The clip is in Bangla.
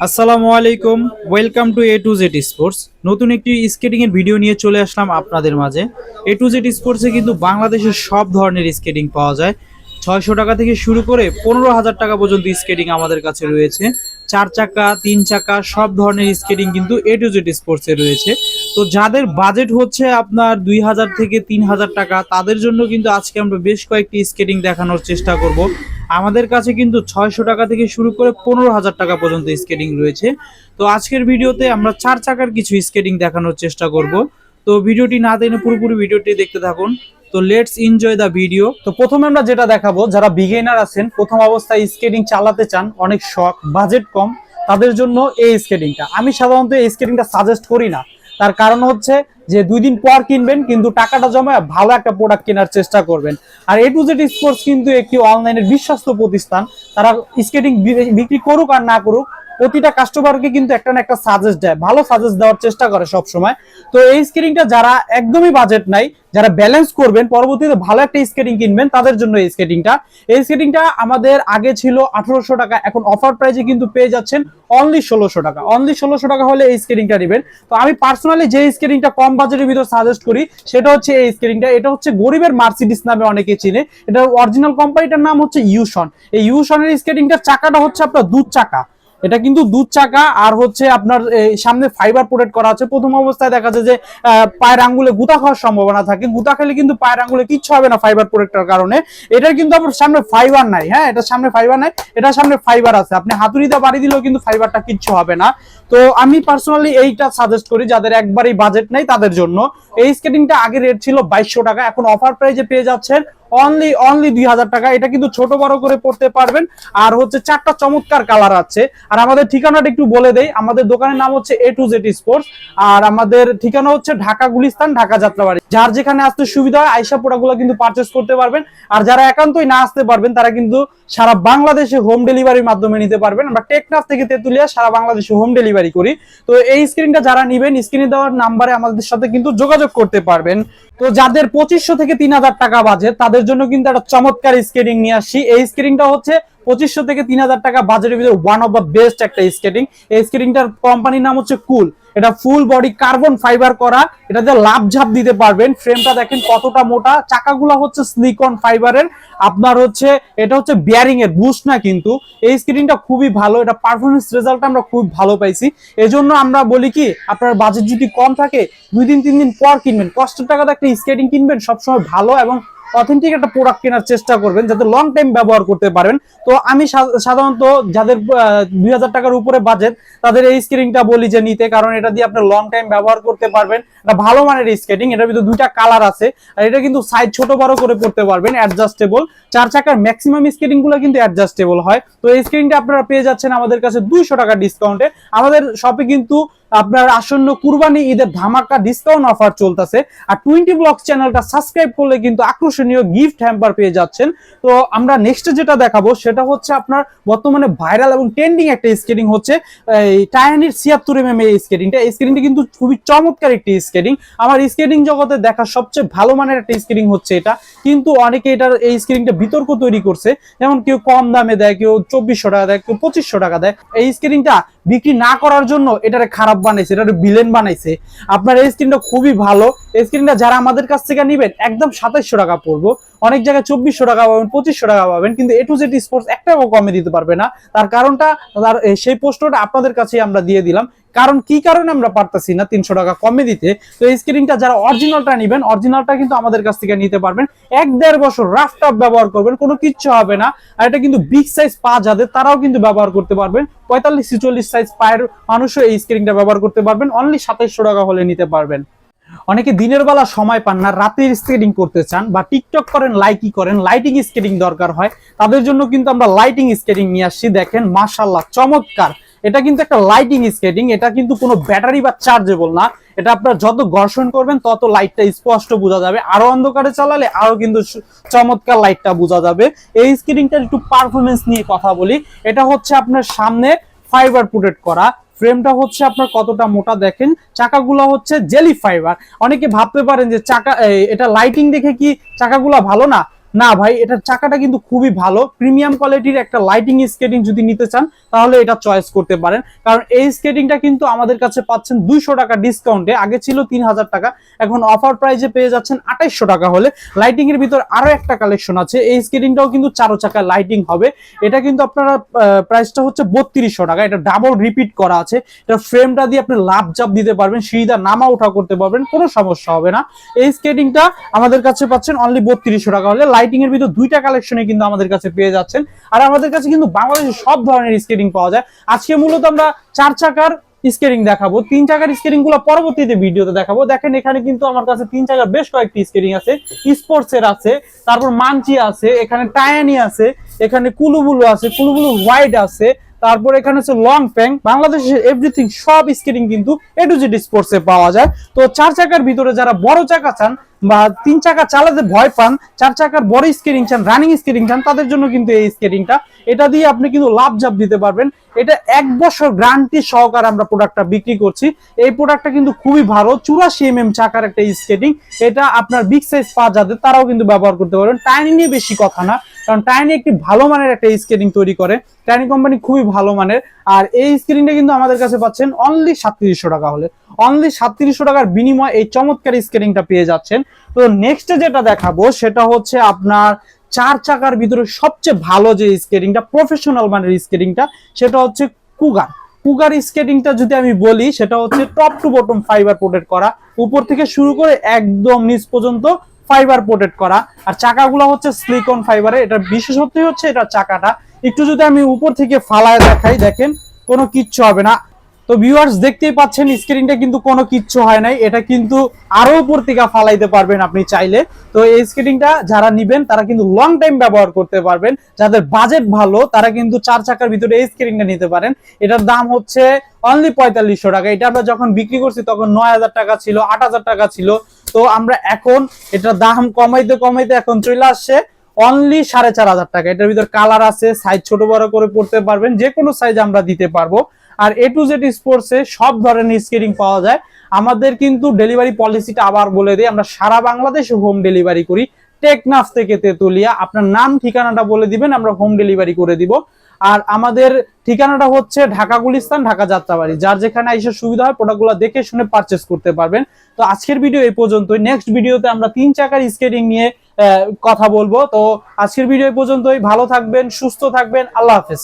আসসালামু আলাইকুম welcome to A to Z sports নতুন একটি স্কেটিং এর ভিডিও নিয়ে চলে আসলাম আপনাদের মাঝে। এ টু জেড স্পোর্টসে কিন্তু বাংলাদেশের সব ধরনের স্কেটিং পাওয়া যায়। ছয়শো টাকা থেকে শুরু করে পনেরো হাজার টাকা পর্যন্ত স্কেটিং আমাদের কাছে রয়েছে। চার চাকা, তিন চাকা, সব ধরনের স্কেটিং কিন্তু এ টু জেড স্পোর্টসে রয়েছে। তো যাদের বাজেট হচ্ছে আপনার দুই হাজার থেকে তিন হাজার টাকা, তাদের জন্য কিন্তু আজকে আমরা বেশ কয়েকটি স্কেটিং দেখানোর চেষ্টা করব। আমাদের কাছে কিন্তু ছয়শো টাকা থেকে শুরু করে পনেরো হাজার টাকা পর্যন্ত স্কেটিং রয়েছে। তো আজকের ভিডিওতে আমরা চার চাকার কিছু স্কেটিং দেখানোর চেষ্টা করব। তো ভিডিওটি না টেনে পুরোপুরি ভিডিওটি দেখতে থাকুন। তো লেটস এনজয় দ্য ভিডিও তো প্রথমে আমরা যেটা দেখাবো, যারা বিগেনার আছেন, প্রথম অবস্থায় স্কেটিং চালাতে চান, অনেক শখ বাজেট কম, তাদের জন্য এই স্কেটিংটা আমি সাধারণত এই স্কেটিংটা সাজেস্ট করি না। তার কারণ হচ্ছে যে দুই দিন পর কিনবেন, কিন্তু টাকাটা জমা ভালো একটা প্রোডাক্ট কেনার চেষ্টা করবেন। আর এ টু জেড স্পোর্টস কিন্তু একটি অনলাইনের বিশ্বস্ত প্রতিষ্ঠান। তারা স্কেটিং বিক্রি করুক আর না করুক প্রতিটা কাস্টমারকে কিন্তু একটা না একটা সাজেস্ট দেয়, ভালো সাজেস্ট দেওয়ার চেষ্টা করে সব সময় তো এই স্কেটিংটা যারা একদমই বাজেট নাই, যারা ব্যালেন্স করবেন, পরবর্তীতে ভালো একটা স্কেটিং কিনবেন, তাদের জন্য এই স্কেটিংটা এই স্কেটিংটা আমাদের আগে ছিল আঠারোশো টাকা, এখন অফার প্রাইজে কিন্তু পেয়ে যাচ্ছেন অনলি ষোলোশো টাকা। অনলি ষোলোশো টাকা হলে এই স্কেটিংটা নেবেন। তো আমি পার্সোনালি যে স্কেটিংটা কম বাজেটের ভিতর সাজেস্ট করি, সেটা হচ্ছে এই স্কেটিংটা এটা হচ্ছে গরিবের মার্সিডিস নামে অনেকে চিনে। এটা অরিজিনাল কোম্পানিটার নাম হচ্ছে ইউশন এই ইউশনের স্কেটিংটার চাকাটা হচ্ছে আপনার দুধ চাকা। এটা কিন্তু দুধ চাকা আর হচ্ছে আপনার সামনে ফাইবার প্রোটেক্ট করা আছে। প্রথম অবস্থায় দেখা যায় যে পায়ের আঙ্গুলে গুতা খাওয়ার সম্ভাবনা থাকে। গুতা খেলে কিন্তু পায়ের আঙ্গুলে কিচ্ছু হবে না ফাইবার প্রোটেক্টের কারণে। এটার কিন্তু আপনার সামনে ফাইবার নাই হ্যাঁ? এটার সামনে ফাইবার নাই। এটার সামনে ফাইবার আছে। আপনি হাতুড়িতে বাড়ি দিলেও কিন্তু ফাইবারটা কিচ্ছু হবে না। তো আমি পার্সোনালি এইটা সাজেস্ট করি, যাদের একবারই বাজেট নেই তাদের জন্য। এই স্কেটিংটা আগে রেট ছিল বাইশশো টাকা। এখন অফার প্রাইজে পেয়ে যাচ্ছেন অনলি অনলি দুই হাজার টাকা। এটা কিন্তু ছোট বড় করে পড়তে পারবেন। আর হচ্ছে চারটা চমৎকার কালার আছে। আর আমাদের ঠিকানাটা একটু বলে দেই। আমাদের দোকানের নাম হচ্ছে এ টু জেড স্পোর্টস আর আমাদের ঠিকানা হচ্ছে ঢাকা গুলিস্তান, ঢাকা যাত্রাবাড়ি। যার যেখানে আসতে সুবিধা হয়, আইসা প্রোডাক্টগুলো কিন্তু পারচেস করতে পারবেন। আর যারা একান্তই না আসতে পারবেন, তারা কিন্তু সারা বাংলাদেশে হোম ডেলিভারির মাধ্যমে নিতে পারবেন। আমরা টেকনাফ থেকে তেতুলিয়া সারা বাংলাদেশে হোম ডেলিভারি করি। তো এই স্ক্রিনটা যারা নিবেন স্ক্রিনে দেওয়ার নাম্বারে আমাদের সাথে কিন্তু যোগাযোগ করতে পারবেন। তো যাদের পঁচিশশো থেকে তিন হাজার টাকা বাজে তাদের জন্য কিন্তু একটা চমৎকার স্কেটিং নিয়ে আসছি। এই স্কেটিংটা হচ্ছে পঁচিশশো থেকে তিন হাজার টাকা বাজেটের ভিতরে ওয়ান অফ দ্য বেস্ট একটা স্কেটিং এই স্কেটিংটার কোম্পানির নাম হচ্ছে কুল এটা ফুল বডি কার্বন ফাইবার করা। এটাতে লাভ ঝাপ দিতে পারবেন। ফ্রেমটা দেখেন কতটা মোটা। চাকাগুলো হচ্ছে স্লিকন ফাইবারের আপনার হচ্ছে, এটা হচ্ছে বিয়ারিং এর বুস্ট না কিন্তু। এই স্ক্রিনটা খুবই ভালো। এটা পারফরমেন্স রেজাল্ট আমরা খুব ভালো পাইছি। এজন্য আমরা বলি কি, আপনার বাজেট যদি কম থাকে, দুই দিন, তিন দিন পর কিনবেন। কষ্টের টাকাতে একটা স্কেটিং কিনবেন, সবসময় ভালো এবং অথেন্টিক একটা প্রোডাক্ট কেনার চেষ্টা করবেন যাতে লং টাইম ব্যবহার করতে পারেন তো আমি সাধারণত যাদের দুই হাজার টাকার উপরে বাজেট তাদের এই স্কেটিংটা বলি যে নিতে, কারণ এটা দিয়ে আপনি লং টাইম ব্যবহার করতে পারবেন। এটা ভালো মানের স্কেটিং এটার ভিতরে দুইটা কালার আছে। আর এটা কিন্তু সাইজ ছোট বড় করে পড়তে পারবেন অ্যাডজাস্টেবল চার চাকার ম্যাক্সিমাম স্কেটিংগুলো কিন্তু অ্যাডজাস্টেবল হয়। তো এই স্কেটিংটা আপনারা পেয়ে যাচ্ছেন আমাদের কাছে দুইশো টাকা ডিসকাউন্টে আমাদের শপে কিন্তু আপনার আসন্ন কুরবানি ঈদের ধামাকা ডিসকাউন্ট অফার চলতেছে। আর টোয়েন্টি ব্লগস চ্যানেলটা সাবস্ক্রাইব করলে কিন্তু আকর্ষণীয় গিফট হ্যাম্পার পেয়ে যাচ্ছেন। তো আমরা নেক্সট যেটা দেখাবো, সেটা হচ্ছে আপনার বর্তমানে ভাইরাল এবং ট্রেন্ডিং একটা স্কেটিং হচ্ছে। এই টায়ানির ছিয়াত্তর এম এম এই স্কেটিংটা এই স্কেটিংটা কিন্তু খুবই চমৎকার একটি স্কেটিং আমার স্কেটিং জগতে দেখা সবচেয়ে ভালো মানের একটা স্কেটিং হচ্ছে এটা। কিন্তু অনেকে এটার, এই স্কেটিংটা বিতর্ক তৈরি করছে। যেমন কেউ কম দামে দেয়, কেউ চব্বিশশো টাকা দেয়, কেউ পঁচিশশো টাকা দেয়। এই স্কেটিংটা বিক্রি না করার জন্য এটারে খারাপ বানাইছে, এটারে বিলেন বানাইছে। আপনার এই স্ক্রিনটা খুবই ভালো। এই স্ক্রিনটা যারা আমাদের কাছ থেকে নেবেন, একদম সাতাইশশো টাকা পড়ব। অনেক জায়গায় চব্বিশশো টাকা পাবেন, পঁচিশশো টাকা পাবেন, কিন্তু এ টু জেড স্পোর্টস একটাও কমে দিতে পারবে না। তার কারণটা, তার সেই পোস্টটা আপনাদের কাছেই আমরা দিয়ে দিলাম। কারণ কি কারণে আমরা পারতাছি না তিনশো টাকা কমে দিতে? তো এই স্ক্রিনটা যারা অরিজিনালটা নিবেন অরিজিনালটা কিন্তু আমাদের কাছ থেকে নিতে পারবেন। এক দেড় বছর রাফ টাফ ব্যবহার করবেন, কোনো কিচ্ছু হবে না। আর এটা কিন্তু বিগ সাইজ পা যাদের, তারাও কিন্তু ব্যবহার করতে পারবেন। পঁয়তাল্লিশ ছিচল্লিশ সাইজ পায়ের মানুষও এই স্ক্রিনটা ব্যবহার করতে পারবেন। অনলি সাতাইশশো টাকা হলে নিতে পারবেন। অনেকে দিনের বেলা সময় পান না, রাতের স্কেটিং করতে চান বা টিকটক করেন লাইকি করেন লাইটিং স্কেটিং দরকার হয়। তাদের জন্য কিন্তু আমরা লাইটিং স্কেটিং নিয়ে আসছি। দেখেন মাশাল্লাহ চমৎকার। এটা কিন্তু একটা লাইটিং স্কেটিং এটা কিন্তু কোনো ব্যাটারি বা চার্জেবল না। এটা আপনার যত ঘর্ষণ করবেন, তত লাইটটা স্পষ্ট বোঝা যাবে। আরও অন্ধকারে চালালে আরও কিন্তু চমৎকার লাইটটা বোঝা যাবে। এই স্কেটিংটার একটু পারফরমেন্স নিয়ে কথা বলি। এটা হচ্ছে আপনার সামনে ফাইবার প্রোটেক্ট করা। ফ্রেমটা হচ্ছে আপনার কতটা মোটা দেখেন। চাকাগুলো হচ্ছে জেলি ফাইবার অনেকে ভাবতে পারেন যে চাকা এটা লাইটিং দেখে কি চাকাগুলো ভালো না? না ভাই, এটার চাকাটা কিন্তু খুবই ভালো। প্রিমিয়াম কোয়ালিটির একটা লাইটিং স্কেটিং যদি নিতে চান, তাহলে এটা চয়েস করতে পারেন। কারণ এই স্কেটিংটা কিন্তু আমাদের কাছে পাচ্ছেন দুইশো টাকা ডিসকাউন্টে আগে ছিল তিন হাজার টাকা, এখন অফার প্রাইজে পেয়ে যাচ্ছেন আঠাইশশো টাকা হলে। লাইটিং এর ভিতর আরও একটা কালেকশন আছে, এই স্কেটিংটাও কিন্তু চারো চাকা লাইটিং হবে। এটা কিন্তু আপনারা প্রাইসটা হচ্ছে বত্রিশশো টাকা। এটা ডাবল রিপিট করা আছে। এটা ফ্রেমটা দিয়ে আপনি লাভ জাপ দিতে পারবেন, সিঁড়িটা নামা ওঠা করতে পারবেন, কোনো সমস্যা হবে না। এই স্কেটিংটা আমাদের কাছে পাচ্ছেন অনলি বত্রিশশো টাকা হলে। লাইটিং এর ভিতর দুইটা কালেকশনে কিন্তু আমাদের কাছে পেয়ে যাচ্ছেন। আর আমাদের কাছে কিন্তু বাংলাদেশের সব ধরনের স্কেটিং পাওয়া যায়। আজকে মূলত আমরা চার চাকার স্কেটিং দেখাবো। তিন চাকার স্কেটিংগুলো পরবর্তীতে ভিডিওতে দেখাবো। দেখেন এখানে কিন্তু আমার কাছে তিন চাকার বেশ কয়েকটি স্কেটিং আছে। স্পোর্টস এর আছে, তারপর মানচি আছে, এখানে টায়ানি আছে, এখানে কুলুবুলু আছে কুলুবুলু হোয়াইট আছে, তারপর এখানে হচ্ছে লং প্যাং বাংলাদেশের এভরিথিং সব স্কেটিং কিন্তু এ টু জেড স্পোর্টস এ পাওয়া যায়। তো চার চাকার ভিতরে যারা বড় চাকা চান বা তিন চাকা চালাতে ভয় পান, চার চাকার বড় স্কেটিং চান রানিং স্কেটিং চান, তাদের জন্য কিন্তু এই স্কেটিংটা এটা দিয়ে আপনি কিন্তু লাভ জাপ দিতে পারবেন। এটা এক বছর গ্যারান্টি সহকারে আমরা প্রোডাক্টটা বিক্রি করছি। এই প্রোডাক্টটা কিন্তু খুবই ভালো, চুরাশি এম এম চাকার একটা স্কেটিং এটা আপনার বিগ সাইজ পা যাদের তারাও কিন্তু ব্যবহার করতে পারবেন। টাইনি নিয়ে বেশি কথা না, কারণ টাইনি একটি ভালো মানের একটা স্কেটিং তৈরি করে। টাইনি কোম্পানি খুবই ভালো মানের। আর এই স্ক্রিনটা কিন্তু আমাদের কাছে পাচ্ছেন অনলি সাতত্রিশশো টাকা হলে। অনলি সাতত্রিশশো টাকার বিনিময়ে এই চমৎকার স্কেটিংটা পেয়ে যাচ্ছেন। তো নেক্সট যেটা দেখাবো, সেটা হচ্ছে আপনার চার চাকার ভিতরে সবচেয়ে ভালো যে স্কেটিংটা প্রফেশনাল মানের স্কেটিংটা সেটা হচ্ছে কুগার কুগার স্কেটিংটা যদি আমি বলি, সেটা হচ্ছে top to bottom fibre protect করা। উপর থেকে শুরু করে একদম নিচ পর্যন্ত ফাইবার প্রোটেক্ট করা। আর চাকাগুলো হচ্ছে স্লিকন ফাইবারে এটা বিশেষত্বই হচ্ছে এটা চাকাটা। একটু যদি আমি উপর থেকে ফালায় দেখাই, দেখেন, কোনো কিচ্ছু হবে না। তো ভিউয়ার্স দেখতেই পাচ্ছেন স্ক্রিনটা কিন্তু কোনো কিচ্ছু হয় নাই। এটা কিন্তু আরও উপর থেকে ফালাইতে পারবেন আপনি চাইলে। তো এই স্কেটিংটা যারা নিবেন, তারা কিন্তু লং টাইম ব্যবহার করতে পারবেন। যাদের বাজেট ভালো, তারা কিন্তু চার চাকার ভিতরে এই স্কেটিংটা নিতে পারেন। এটার দাম হচ্ছে অনলি পঁয়তাল্লিশশো টাকা। এটা আমরা যখন বিক্রি করছি, তখন নয় হাজার টাকা ছিল, আট হাজার টাকা ছিল। তো আমরা এখন এটার দাম কমাইতে কমাইতে এখন চলে আসছে অনলি সাড়ে চার হাজার টাকা। এটার ভিতর কালার আছে সাইজ ছোট বড় করে পড়তে পারবেন। যে কোনো সাইজ আমরা দিতে পারব। আর এ টু জেড স্পোর্টসে সব ধরনের স্কেটিং পাওয়া যায়। আমাদের কিন্তু ডেলিভারি পলিসিটা আবার বলে দিই, আমরা সারা বাংলাদেশে হোম ডেলিভারি করি। টেকনাফ থেকে তেতুলিয়া, আপনার নাম, ঠিকানাটা বলে দিবেন, আমরা হোম ডেলিভারি করে দিব। আর আমাদের ঠিকানাটা হচ্ছে ঢাকা গুলিস্তান, ঢাকা যাত্রাবাড়ি। যার যেখানে এসে সুবিধা হয় প্রোডাক্টগুলো দেখে শুনে পারচেস করতে পারবেন। তো আজকের ভিডিও এই পর্যন্তই। নেক্সট ভিডিওতে আমরা তিন চাকার স্কেটিং নিয়ে কথা বলব। তো আজকের ভিডিও এই পর্যন্তই। ভালো থাকবেন, সুস্থ থাকবেন। আল্লাহ হাফেজ।